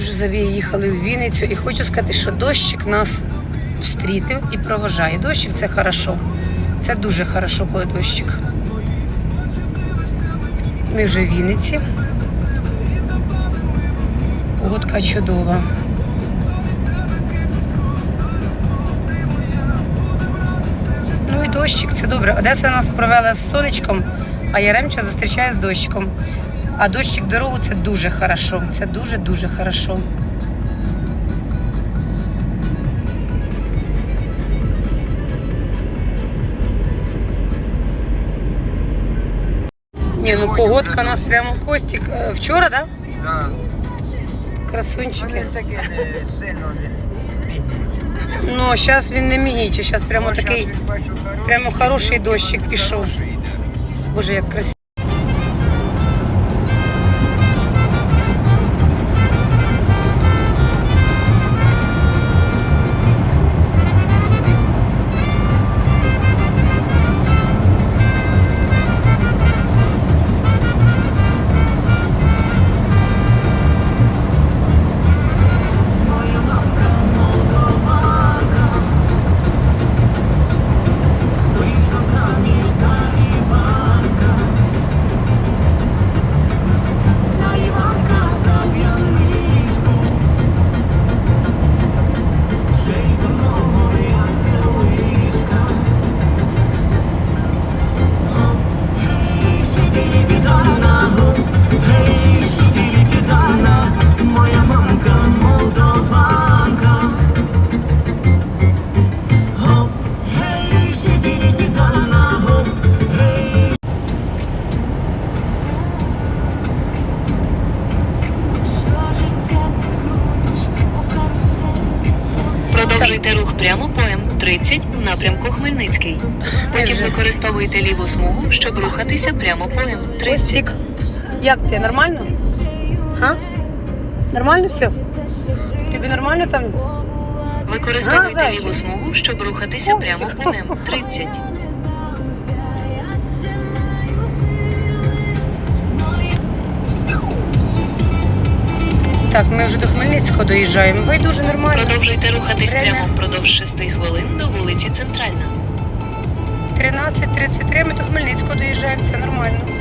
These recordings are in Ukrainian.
вже заїхали в Вінницю і хочу сказати, що дощик нас встрітив і проважає. Дощик це хорошо. Це дуже хорошо, коли дощик. Ми вже в Вінниці. Погодка чудова. Ну і дощик, це добре. Одеса нас провела з сонечком, а Яремча зустрічає з дощиком. А дощик дорогу це дуже хорошо. Це дуже-дуже хорошо. Ні, ну погодка у нас прямо Костік. е, Вчора, так? Да? Да. Красунчики. не не Ну, зараз він не мігіче, зараз прямо такий, прямо хороший дощик пішов. Боже, як красиво. Використовуйте ліву смугу, щоб рухатися прямо по М30. Як ти? Нормально? А? Нормально все? Тобі нормально там? Використовуйте А, ліву смугу, щоб рухатися прямо по М30. Так, ми вже до Хмельницького доїжджаємо. Ви дуже нормально. Продовжуйте рухатись прямо впродовж 6 хвилин до вулиці Центральна. 13.33 ми до Хмельницького доїжджаємо, це нормально.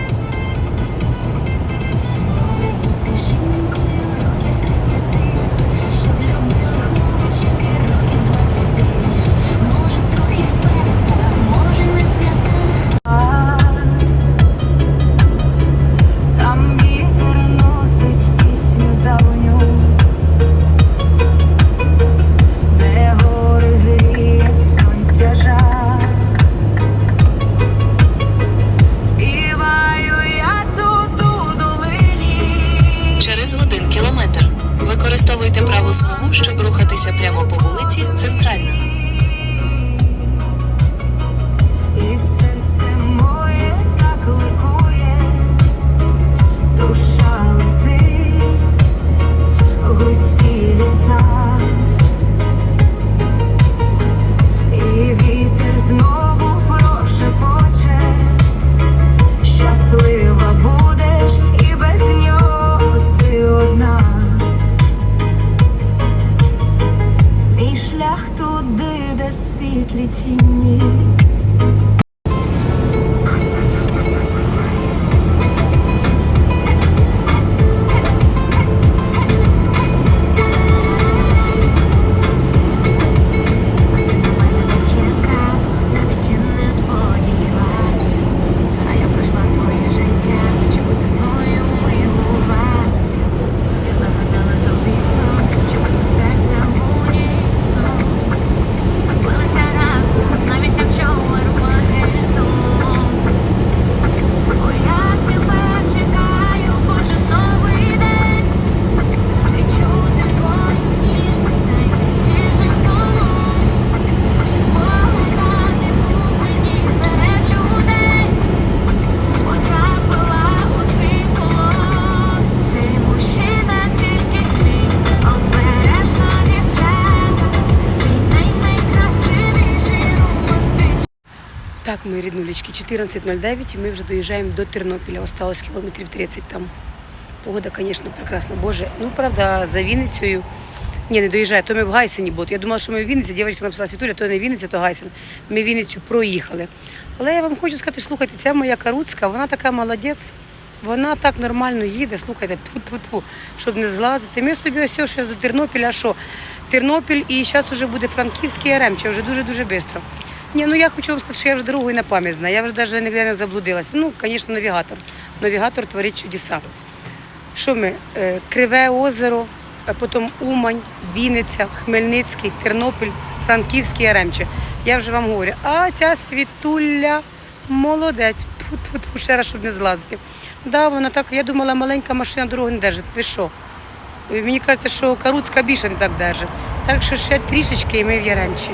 Так, мої ріднулечки, 14.09 і ми вже доїжджаємо до Тернопіля. Осталось кілометрів 30 там. Погода, звісно, прекрасна. Боже, ну правда, за Вінницею. Ні, не доїжджає, то ми в Гайсені були. Я думала, що ми в Вінниці. Дівчинка написала Світуля, то не Вінниця, то Гайсен. Ми Вінницю проїхали. Але я вам хочу сказати, слухайте, ця моя Каруцька, вона така молодець. Вона так нормально їде, слухайте, тьфу-тьфу-тьфу, щоб не злазити. Ми собі ось зараз до Тернопіля, а що? Тернопіль і зараз вже буде Франківський Яремче, вже дуже-дуже швидко. Ні, ну я хочу вам сказати, що я вже дорогу і на пам'ять знаю. Я вже навіть ніде не заблудилася. Ну, звісно, навігатор. Навігатор творить чудеса. Що ми? Е, Криве озеро, потім Умань, Вінниця, Хмельницький, Тернопіль, Франківський Яремче. Я вже вам говорю, а ця світуля молодець. Тут ще раз, щоб не злазити. Да, вона так, я думала, маленька машина дорогу не держить. Ви що? Мені кажеться, що Каруцька більше не так держить. Так що ще трішечки і ми в Яремчі.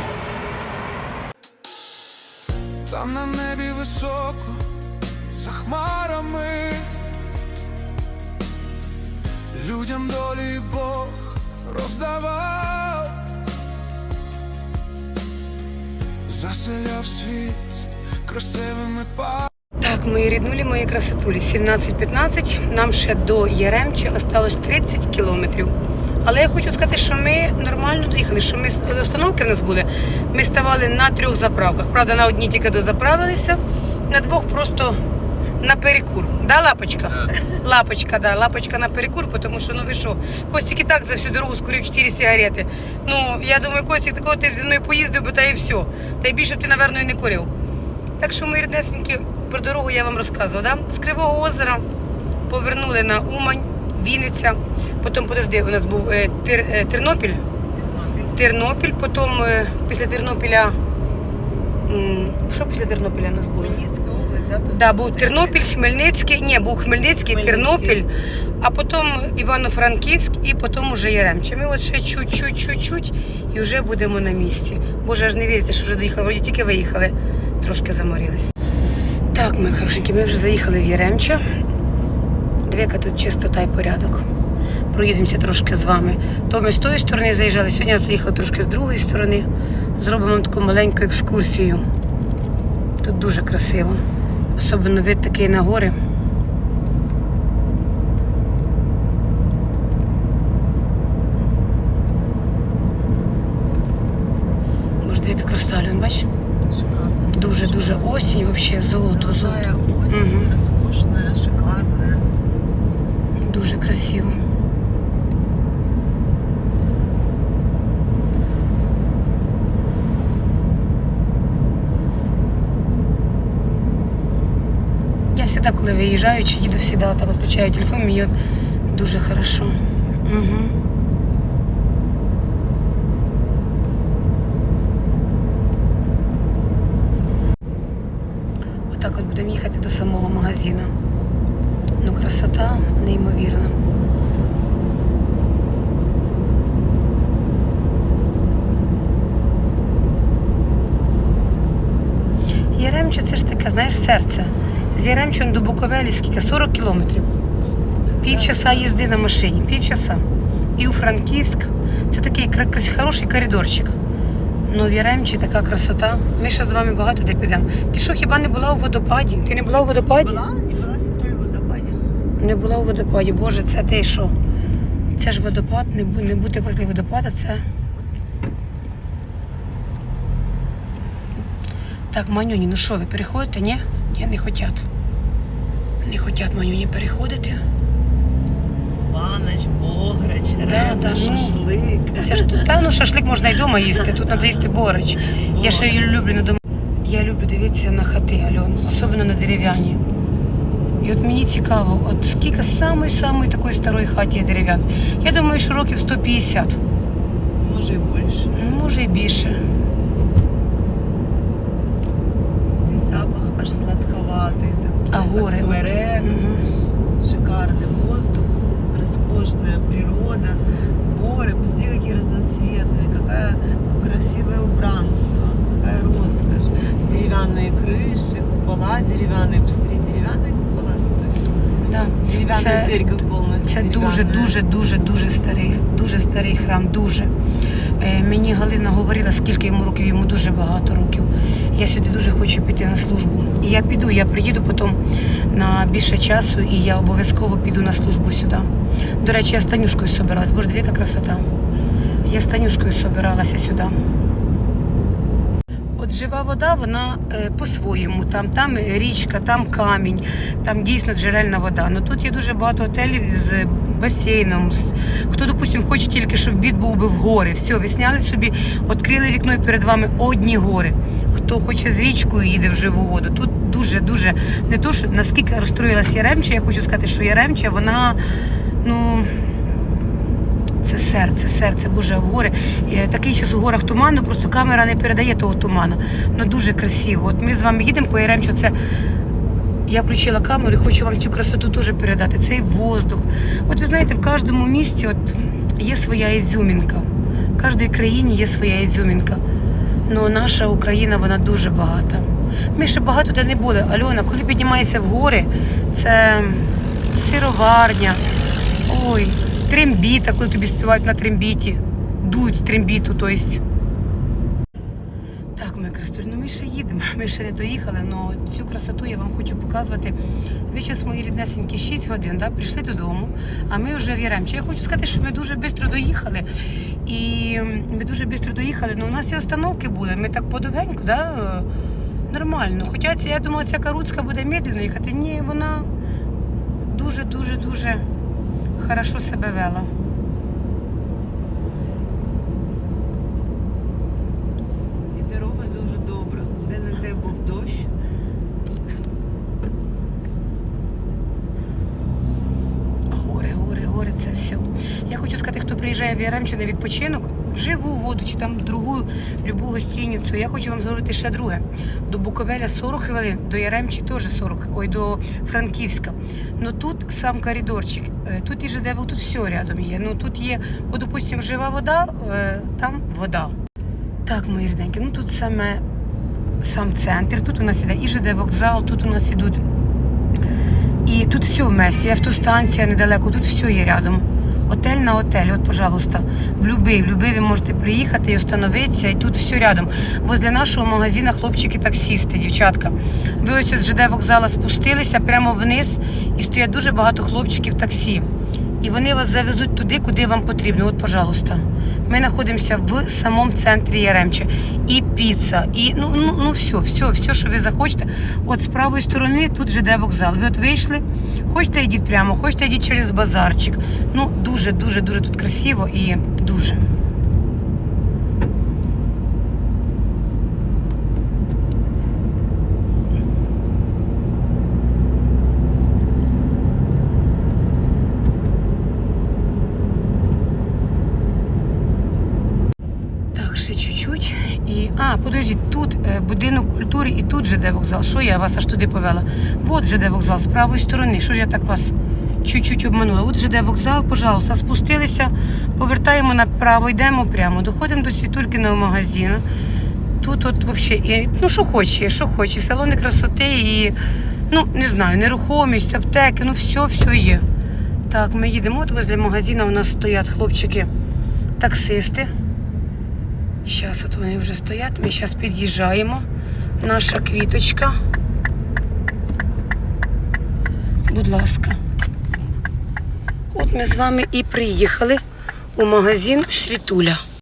Людям долі Бог роздавав, заселяв світ красивими па. Так, мої ріднулі, мої красотулі, 17-15. Нам ще до Яремчі осталось 30 кілометрів. Але я хочу сказати, що ми нормально доїхали, що ми остановки в нас були. Ми ставали на трьох заправках. Правда, на одній тільки дозаправилися, на двох просто на перекур. Да, лапочка? Лапочка, да, лапочка на перекур, тому що ну ви що, Костік і так за всю дорогу скурив 4 сигарети. Ну, я думаю, Костік, такого ти зі мною поїздив би та і все. Та й більше б ти, напевно, і не курив. Так що, мої ріднесенькі, про дорогу я вам розказувала. Да? З Кривого озера повернули на Умань, Вінниця. Потім, подожди, у нас був е, Тер, е, Тернопіль. Тернопіль, потім е, після Тернопіля. Що після Тернопіля у нас було? Хмельницька область, да? Тут Да, був Тернопіль, Хмельницький, ні, був Хмельницький. Тернопіль, а потім Івано-Франківськ і потім уже Яремче. Ми от ще чуть-чуть, чуть-чуть і вже будемо на місці. Боже, аж не віриться, що вже доїхали. Вроді тільки виїхали, трошки заморились. Так, мої хорошенькі, ми вже заїхали в Яремче. Дві, яка тут чистота і порядок. Проїдемося трошки з вами. То ми з тої сторони заїжджали, сьогодні я заїхала трошки з другої сторони. Зробимо вам таку маленьку екскурсію. Тут дуже красиво. Особливо вид такий на гори. Може, дві красаві, бачиш? Шикарно. Дуже-дуже осінь, взагалі золото, золото. Золотая осень, Мгм. роскошная. Дуже красиво. Завжди, коли виїжджаю чи їду сюди, так відключаю телефон, мені от дуже хорошо. Угу. Отак от будемо їхати до самого магазину. Ну, красота неймовірна. Яремче це ж таке, знаєш, серце. З Яремчем до Буковелі скільки? 40 кілометрів. Півчаса їзди на машині, півчаса. І у Франківськ. Це такий хороший коридорчик. Ну, в Яремчі така красота. Ми ще з вами багато де підемо. Ти що, хіба не була у водопаді? Ти не була у водопаді? Не была Святой в водопаде? Не була у водопаді. Боже, це ти що? Це ж водопад, не, не бути возле водопада, це. Так, Манюні, ну що, ви переходите? Ні? Ні, не хотять. Не хотять Манюні переходити. Баноч, бограч, Да, да, ну. шашлик. Це ж тут, та ну шашлик можна і вдома їсти, тут треба їсти борщ. Я ще її люблю на дому. Я люблю дивитися на хати, Альон, особливо на дерев'яні. І от мені цікаво, от скільки самої-самої такої старої хаті є. Я думаю, що років 150, Може і більше. ну, може і більше. Купола деревянные, посмотри, деревянные купола, святой Сергий. Да. Деревянная Це- церковь полностью. Це дуже, дуже, дуже, дуже старий, дуже старий храм. Дуже. Е, мені Галина говорила, скільки йому років, йому дуже багато років. Я сюди дуже хочу піти на службу. І я піду, я приїду потім на більше часу, і я обов'язково піду на службу сюди. До речі, я з Танюшкою собиралась. Боже, диви, яка красота. Я з Танюшкою собиралася сюди. От жива вода, вона е, по-своєму. Там, там річка, там камінь, там дійсно джерельна вода. Ну тут є дуже багато готелів з басейном. Хто, допустим, хоче тільки, щоб від був би в гори. Все, ви сняли собі, відкрили вікно і перед вами одні гори. Хто хоче з річкою їде в живу воду. Тут дуже-дуже не то, що наскільки розстроїлась Яремча, я хочу сказати, що Яремча, вона, ну. Це серце, серце, боже, гори. Е, Такий зараз у горах туману, просто камера не передає того туману. Ну дуже красиво. От ми з вами їдемо по Яремчу, це я включила камеру і хочу вам цю красоту теж передати. Цей воздух. От ви знаєте, в кожному місті от є своя ізюмінка. В кожній країні є своя ізюмінка. Ну наша Україна, вона дуже багата. Ми ще багато де не були. Альона, коли піднімаєшся в гори, це сироварня. Ой, трембіта, коли тобі співають на трембіті. Дують в трембіту, то есть. Так, моя красотуль, ну ми ще їдемо, ми ще не доїхали, але цю красоту я вам хочу показувати. Ви зараз мої ріднесенькі 6 годин, да, прийшли додому, а ми вже в Яремчі. Я хочу сказати, що ми дуже швидко доїхали. І ми дуже швидко доїхали, але у нас і остановки були. Ми так подовгеньку, да, нормально. Хоча я думала, ця Каруцька буде медленно їхати. Ні, вона дуже-дуже дуже хорошо себе вела. І дорога дуже добра. Де не де був дощ. Горе, горе, горе, це все. Я хочу сказати, хто приїжджає в Яремчу на відпочинок, живу воду чи там другу любу гостиницю. Я хочу вам зробити ще друге. До Буковеля 40 хвилин, до Яремчі теж 40, ой, до Франківська. Ну тут сам коридорчик, е, тут і ЖДВ, тут все рядом є. Ну тут є, от, допустим, жива вода, е, там вода. Так, мої рідненькі, ну тут саме сам центр, тут у нас іде і ЖД вокзал, тут у нас ідуть і тут все в месі, автостанція недалеко, тут все є рядом. Отель на отель, от, пожалуйста, в любий, в любий ви можете приїхати і остановитися, і тут все рядом. Возле нашого магазину хлопчики-таксісти, дівчатка. Ви ось з ЖД вокзала спустилися прямо вниз і стоять дуже багато хлопчиків таксі. І вони вас завезуть туди, куди вам потрібно. От, пожалуйста. Ми знаходимося в самому центрі Яремче. І піца, і ну, ну, ну все, все, все, що ви захочете. От з правої сторони тут ЖД вокзал. Ви от вийшли, хочете йдіть прямо, хочете йдіть через базарчик. Ну, дуже, дуже, дуже тут красиво і дуже. Так, ще чуть-чуть. І... Подождіть, тут е, будинок культури і тут ЖД вокзал. Що я вас аж туди повела? Вот ЖД вокзал з правої сторони. Що ж я так вас чуть-чуть обманула? От ЖД вокзал, пожалуйста, спустилися, повертаємо направо, йдемо прямо. Доходимо до Світулькиного магазину. Тут от взагалі, ну що хоче, що хоче, салони красоти і, ну, не знаю, нерухомість, аптеки, ну все, все є. Так, ми їдемо. От возле магазину у нас стоять хлопчики, таксисти. Зараз от вони вже стоять, ми зараз під'їжджаємо. Наша квіточка. Будь ласка. От ми з вами і приїхали у магазин Світуля.